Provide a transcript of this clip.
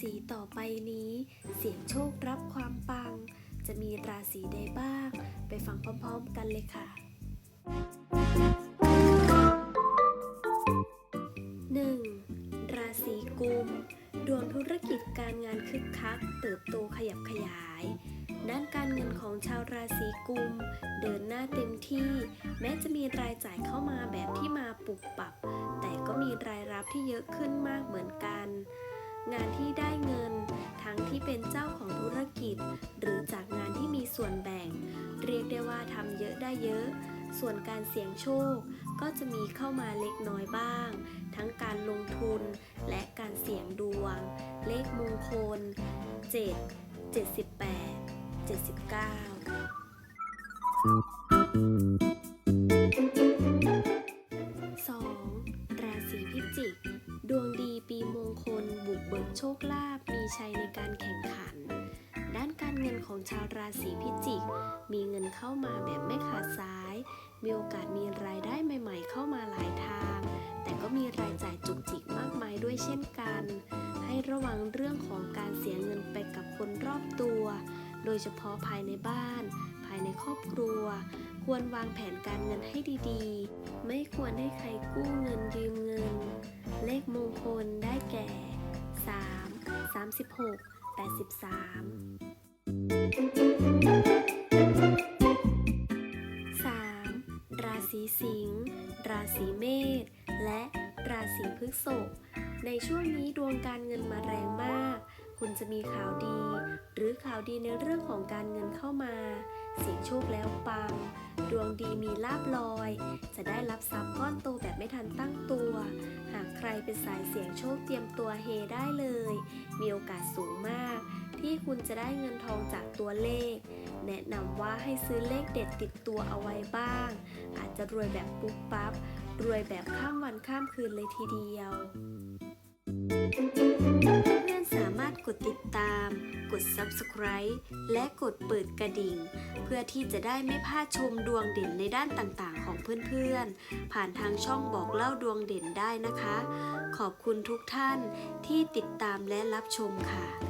ศีต่อไปนี้ เสียงโชครับความปัง จะมีราศีใดบ้าง ไปฟังพร้อมๆกันเลยค่ะ 1. ราศีกุม ดวงธุรกิจการงานคึกคัก เติบโตขยับขยายด้านการเงินของชาวราศีกุม เดินหน้าเต็มที่ แม้จะมีรายจ่ายเข้ามาแบบที่มาปุบปับ แต่ก็มีรายรับที่เยอะขึ้นมากเหมือนกัน งานที่ได้เงิน ทั้งที่เป็นเจ้าของธุรกิจ หรือจากงานที่มีส่วนแบ่ง เรียกได้ว่าทำเยอะได้เยอะ ส่วนการเสี่ยงโชคก็จะมีเข้ามาเล็กน้อยบ้าง ทั้งการลงทุนและการเสี่ยงดวง เลขมงคล 7 78 79 2. ราศีพิจิก ดวงดีปีมงคล บุกเบิกโชคลาภมีชัยในการแข่งขัน ด้านการเงินของชาวราศีพิจิก มีเงินเข้ามาแบบไม่ขาดสาย มีโอกาสมีรายได้ใหม่ ๆ เข้ามาหลายทาง แต่ก็มีรายจ่ายจุกจิกมากมายด้วยเช่นกัน ให้ระวังเรื่องของการเสียเงินไปกับคนรอบตัว โดยเฉพาะภายในบ้าน ภายในครอบครัว ควรวางแผนการเงินให้ดีๆ ไม่ควรให้ใครกู้เงินยืมเงิน เลขมงคลได้แก่ 3 36 83 3. ราศีสิงห์ ราศีเมษ และราศีพฤษภ ในช่วงนี้ดวงการเงินมาแรงมาก คุณจะมีข่าวดี หรือข่าวดีในเรื่องของการเงินเข้ามา เสียงโชคแล้วปัง ดวงดีมีลาบลอย จะได้รับทรัพย์ก้อนโตแบบไม่ทันตั้งตัว หากใครเป็นสายเสี่ยงโชคเตรียมตัวเฮได้เลย มีโอกาสสูงมาก ที่คุณจะได้เงินทองจากตัวเลข แนะนำว่าให้ซื้อเลขเด็ดติดตัวเอาไว้บ้าง อาจจะรวยแบบปุ๊บปั๊บ รวยแบบข้ามวันข้ามคืนเลยทีเดียว ดติดตาม กด subscribe และกดเปิดกระดิ่ง เพื่อที่จะได้ไม่พลาดชมดวงเด่นในด้านต่างๆ ของเพื่อนๆ ผ่านทางช่องบอกเล่าดวงเด่นได้นะคะ ขอบคุณทุกท่านที่ติดตามและรับชมค่ะ